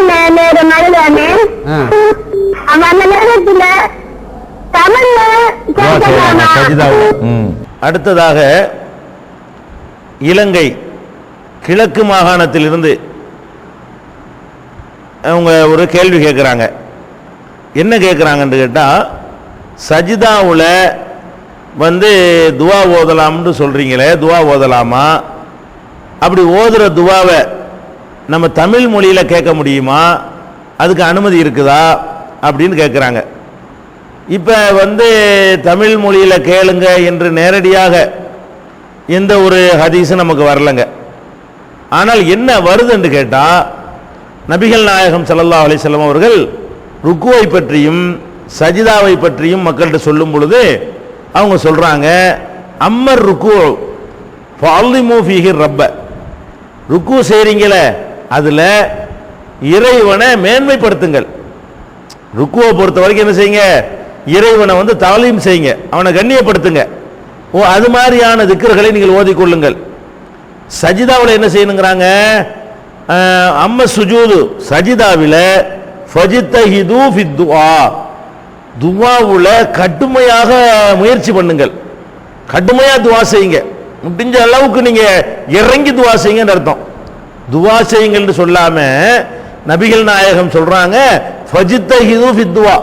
நே- நேரம் மருதானே அந்த நேரத்துல. அடுத்ததாக இலங்கை கிழக்கு மாகாணத்திலிருந்து அவங்க ஒரு கேள்வி கேட்குறாங்க. என்ன கேட்குறாங்கன்னு கேட்டால் சஜிதாவில் வந்து துவா ஓதலாம்னு சொல்கிறீங்களே துவா ஓதலாமா? அப்படி ஓதுகிற துவாவை நம்ம தமிழ் மொழியில் கேட்க முடியுமா? அதுக்கு அனுமதி இருக்குதா? அப்படின்னு கேட்குறாங்க இப்போ வந்து தமிழ் மொழியில் கேளுங்க என்று நேரடியாக எந்த ஒரு ஹதீஸும் நமக்கு வரலங்க. ஆனால் என்ன வருதுன்னு கேட்டால் நபிகள் நாயகம் ஸல்லல்லாஹு அலைஹி அவர்கள் ருக்குவை பற்றியும் சஜிதாவை பற்றியும் மக்கள்கிட்ட சொல்லும் பொழுது அவங்க சொல்கிறாங்க அம்மர் ருக்கு ஃபாலிமு ரப்ப. ருக்கு செய்கிறீங்கள அதில் இறைவனை மேன்மைப்படுத்துங்கள். ருக்குவை பொறுத்த வரைக்கும் என்ன செய்யுங்க? இறைவனை வந்து தாலீம் செய்யுங்க அவனை கண்ணியப்படுத்துங்க. ஓ அது மாதிரியான திக்கர்களை நீங்கள் ஓதிக்கொள்ளுங்கள். சஜிதாவில் என்ன செய்யணுங்கிறாங்க? அம்ம சுஜூது சஜிதாவில் ஃபஜித்தஹிது ஃபித் துஆ. துவாவுல கடுமையாக முயற்சி பண்ணுங்கள். கடுமையா துவா செய்யுங்க. முடிஞ்ச அளவுக்கு நீங்க இறங்கி துவா செய்யுங்கன்னு அர்த்தம். துவா செய்யுங்கள்னு சொல்லாம நபிகள் நாயகம் சொல்றாங்க ஃபஜித்தஹிது ஃபித் ஃபித்துவா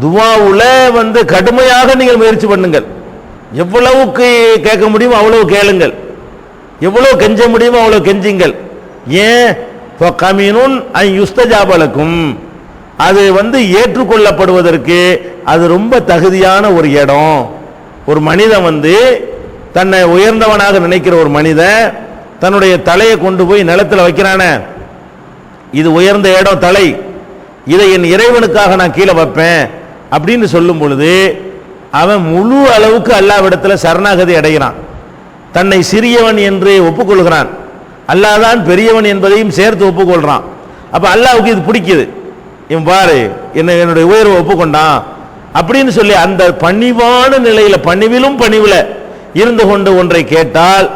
துவாவுல வந்து கடுமையாக நீங்கள் முயற்சி பண்ணுங்கள். எவ்வளவுக்கு கேட்க முடியுமோ அவ்வளவு கேளுங்கள். எவ்வளவு கெஞ்ச முடியுமோ அவ்வளவு கெஞ்சுங்கள். ஏன்? கமீனுன் யுஸ்தஜாபலக்கும் அது வந்து ஏற்றுக்கொள்ளப்படுவதற்கு அது ரொம்ப தகுதியான ஒரு இடம். ஒரு மனிதன் வந்து தன்னை உயர்ந்தவனாக நினைக்கிற ஒரு மனிதன் தன்னுடைய தலையை கொண்டு போய் நிலத்தில் வைக்கிறானே. இது உயர்ந்த இடம் தலை. இதை என் இறைவனுக்காக நான் கீழே வைப்பேன் அப்படின்னு சொல்லும் பொழுது அவன் முழு அளவுக்கு அல்லாவிடத்தில் சரணாகதி அடைகிறான். தன்னை சிறியவன் என்று ஒப்புக்கொள்கிறான். அல்லாதான் பெரியவன் என்பதையும் சேர்த்து ஒப்புக்கொள்கிறான் அப்போ அல்லாவுக்கு இது பிடிக்குது. இவன் பாரு என்ன என்னுடைய உயர்வை ஒப்புக்கொண்டான். அப்படின்னு சொல்லி அந்த பணிவான நிலையில பணிவிலும் பணிவில் இருந்து கொண்டு ஒன்றை கேட்டால்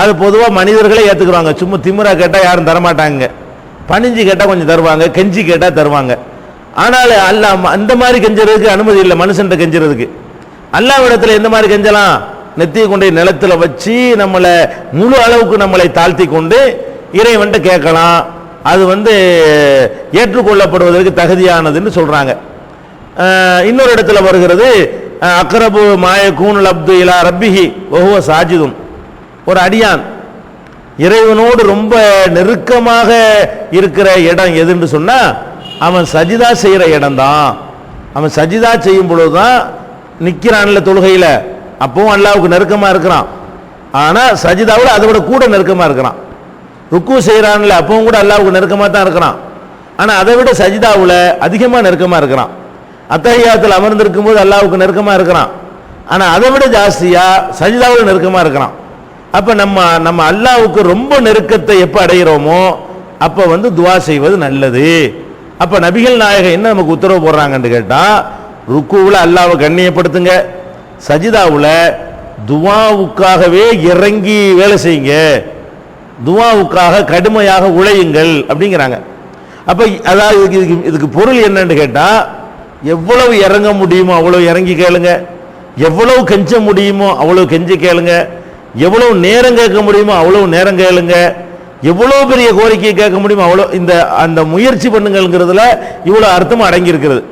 அது பொதுவாக மனிதர்களே ஏற்றுக்குவாங்க சும்மா திமுறா கேட்டால் யாரும் தரமாட்டாங்க. பணிஞ்சு கேட்டால் கொஞ்சம் தருவாங்க கெஞ்சி கேட்டால் தருவாங்க. ஆனால் அல்லாஹ் அந்த மாதிரி கெஞ்சுறதுக்கு அனுமதி இல்லை மனுஷன்ட்ட கெஞ்சுறதுக்கு. அல்லாவிடத்தில் எந்த மாதிரி கெஞ்சலாம்? நெத்தியை கொண்டு நிலத்தில் நிலத்துல வச்சு நம்மளை முழு அளவுக்கு நம்மளை தாழ்த்தி கொண்டு இறைவன்ட்டு கேட்கலாம். அது வந்து ஏற்றுக்கொள்ளப்படுவதற்கு தகுதியானதுன்னு சொல்றாங்க. இன்னொரு இடத்துல வருகிறது அக்ரபு மாய கூனுல் அப்து இலா ரப்பிஹி ஒஹுவ சாஜிதுன் ஒரு அடியான் இறைவனோடு ரொம்ப நெருக்கமாக இருக்கிற இடம் எதுன்னு சொன்னால் அவன் சஜிதா செய்கிற இடம்தான். அவன் சஜிதா செய்யும் பொழுதுதான் நிற்கிறான்ல தொழுகையில். அப்பவும் அல்லாவுக்கு நெருக்கமாக இருக்கிறான். ஆனால் சஜிதாவில் அதை விட கூட நெருக்கமாக இருக்கிறான். ருக்கு செய்யறான்ல அப்பவும் கூட அல்லாவுக்கு நெருக்கமாக தான் இருக்கிறான். ஆனால் அதை விட சஜிதாவில் அதிகமாக நெருக்கமாக இருக்கிறான். அத்தகையாத்தில் அமர்ந்திருக்கும் போது அல்லாவுக்கு நெருக்கமாக இருக்கிறான். ஆனால் அதை விட ஜாஸ்தியாக சஜிதாவில் நெருக்கமாக இருக்கிறான். அப்போ நம்ம நம்ம அல்லாவுக்கு ரொம்ப நெருக்கத்தை எப்போ அடைகிறோமோ அப்போ வந்து துவா செய்வது நல்லது. அப்போ நபிகள் நாயகம் என்ன நமக்கு உத்தரவு போடுறாங்கன்னு கேட்டால் ருக்குவில் அல்லாவை கண்ணியப்படுத்துங்க. சஜிதாவில் துவாவுக்காகவே இறங்கி வேலை செய்யுங்க. துவாவுக்காக கடுமையாக உழையுங்கள் அப்படிங்கிறாங்க. அப்ப அதாவது இதுக்கு- இதுக்கு இதுக்கு பொருள் என்னன்னு கேட்டால் எவ்வளவு இறங்க முடியுமோ அவ்வளவு இறங்கி கேளுங்க. எவ்வளவு கெஞ்ச முடியுமோ அவ்வளவு கெஞ்சி கேளுங்க. எவ்வளவு நேரம் கேட்க முடியுமோ அவ்வளவு நேரம் கேளுங்க. எவ்வளவு பெரிய கோரிக்கையை கேட்க முடியுமோ அவ்வளோ இந்த அந்த முயற்சி பண்ணுங்கிறதுல இவ்வளோ அர்த்தம் அடங்கியிருக்கிறது.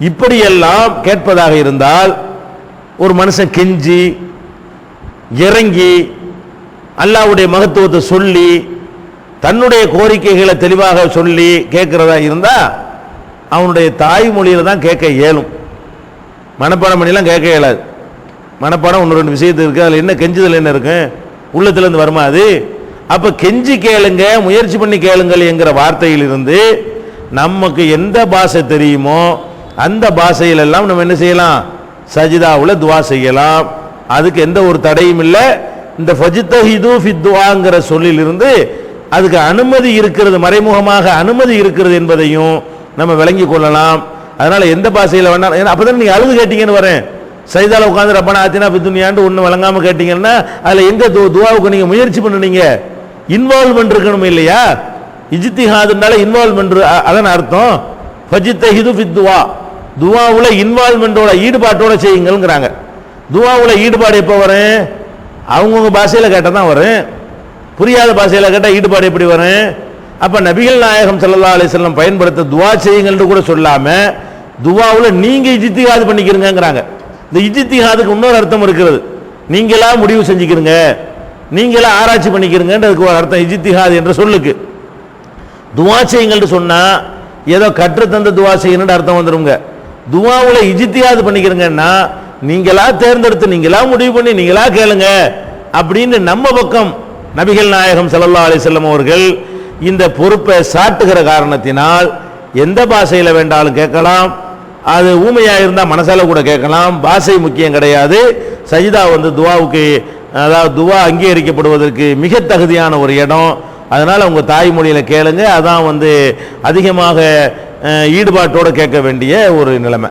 இப்படியெல்லாம் கேட்பதாக இருந்தால் ஒரு மனுஷன் கெஞ்சி இறங்கி அல்லாவுடைய மகத்துவத்தை சொல்லி தன்னுடைய கோரிக்கைகளை தெளிவாக சொல்லி கேட்குறதா இருந்தால் அவனுடைய தாய்மொழியில் தான் கேட்க இயலும். மனப்பாடம் பண்ணிலாம் கேட்க இயலாது. மனப்பாடம் ஒன்று ரெண்டு விஷயத்து இருக்குது அதில் என்ன கெஞ்சுதல் என்ன இருக்கும் உள்ளத்துலேருந்து வருமா அது? அப்போ கெஞ்சி கேளுங்க முயற்சி பண்ணி கேளுங்கள் என்கிற வார்த்தையிலிருந்து நமக்கு எந்த பாஷை தெரியுமோ அந்த பாஷையிலெல்லாம் நம்ம என்ன செய்யலாம்? சஜிதாவில் துவா செய்யலாம். அதுக்கு எந்த ஒரு தடையும் இல்லை. இந்த ஃபஜித்தஹிது ஃபித்துவாங்கிற சொல்லிலிருந்து அதுக்கு அனுமதி இருக்கிறது மறைமுகமாக அனுமதி இருக்கிறது என்பதையும் நம்ம விளங்கி கொள்ளலாம். அதனால் எந்த பாசையில் வேணாலும் ஏன்னா அப்பதான் நீங்கள் அழுது கேட்டீங்கன்னு வரேன். சைதால உட்காந்து ரப்பனா ஆத்தினா பித்துனியாண்டு ஒன்று வழங்காமல் கேட்டீங்கன்னா அதில் எங்கே து- துவாவுக்கு நீங்கள் முயற்சி பண்ணுனீங்க? இன்வால்வ்மெண்ட் இருக்கணும் இல்லையா? இஜித்திஹாதுனால இன்வால்வ்மெண்ட் அதான் அர்த்தம். ஃபஜித்தஹிது ஃபித் துவா. துவாவுல இன்வால்வ்மெண்டோட ஈடுபாட்டோட செய்யுங்கள்ங்கிறாங்க. துவாவில் ஈடுபாடு எப்போ வரும்? அவங்கவுங்க பாஷையில் கேட்டால் தான் வரும். புரியாத பாஷையில் கேட்டால் ஈடுபாடு எப்படி வரும்? அப்போ நபிகள் நாயகம் சல்லா அலைஹி பயன்படுத்த துவா செய்யுங்கள்னு கூட சொல்லாமல் துவாவில் நீங்கள் இஜித்திகாது பண்ணிக்கிறீங்கங்கிறாங்க. இந்த இஜித்திகாதுக்கு இன்னொரு அர்த்தம் இருக்கிறது. நீங்களா முடிவு செஞ்சுக்கிறீங்க. நீங்களா ஆராய்ச்சி பண்ணிக்கிறீங்கன்றதுக்கு ஒரு அர்த்தம் இஜித்திகாது என்ற சொல்லுக்கு. துவா செய்யுங்கள்னு சொன்னால் ஏதோ கற்று தந்த துவா செய்யணுன்ற அர்த்தம் வந்துடுங்க துவாவில் இஜித்தியாது பண்ணிக்கிறங்கன்னா நீங்களா தேர்ந்தெடுத்து நீங்களா முடிவு பண்ணி நீங்களா கேளுங்க அப்படின்னு நம்ம பக்கம் நபிகள் நாயகம் சல்லா அலைஹி அவர்கள் இந்த பொறுப்பை சாட்டுகிற காரணத்தினால் எந்த பாஷையில் வேண்டாலும் கேட்கலாம். அது ஊமையாக இருந்தால் மனசால கூட கேட்கலாம். பாஷை முக்கியம் கிடையாது. சஜிதா வந்து துவாவுக்கு அதாவது துவா அங்கீகரிக்கப்படுவதற்கு மிக தகுதியான ஒரு இடம். அதனால் உங்கள் தாய்மொழியில் கேளுங்க. அதான் வந்து அதிகமாக ஈடுபாட்டோடு கேட்க வேண்டிய ஒரு நிலைமை.